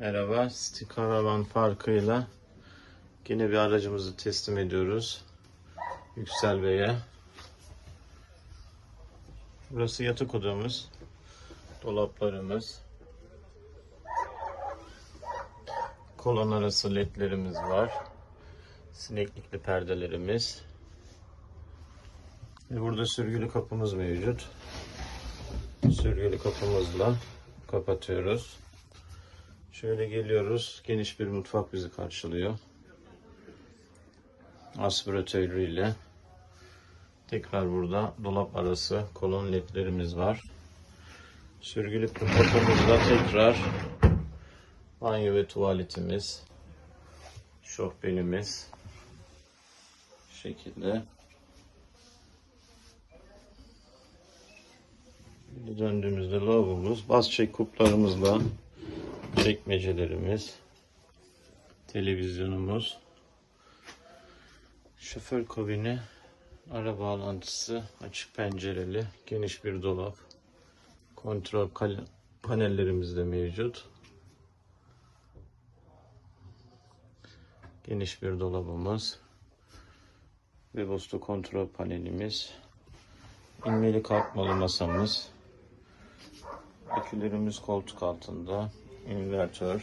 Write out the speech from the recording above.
Merhaba, City Caravan farkıyla yine bir aracımızı teslim ediyoruz. Yüksel Bey'e. Burası yatak odamız. Dolaplarımız. Kolon arası ledlerimiz var. Sineklikli perdelerimiz. Burada sürgülü kapımız mevcut. Sürgülü kapımızla kapatıyoruz. Şöyle geliyoruz. Geniş bir mutfak bizi karşılıyor. Aspiratörüyle. Tekrar burada dolap arası kolon ledlerimiz var. Sürgülü kapımızda tekrar banyo ve tuvaletimiz. Şofbenimiz. Bu şekilde. Döndüğümüzde lavabomuz, bas çek kuplarımızla çekmecelerimiz, televizyonumuz, şoför kabini, ara bağlantısı, açık pencereli, geniş bir dolap, kontrol panellerimiz de mevcut. Geniş bir dolabımız, Webasto kontrol panelimiz, inmeli kalkmalı masamız, akülerimiz koltuk altında, invertör,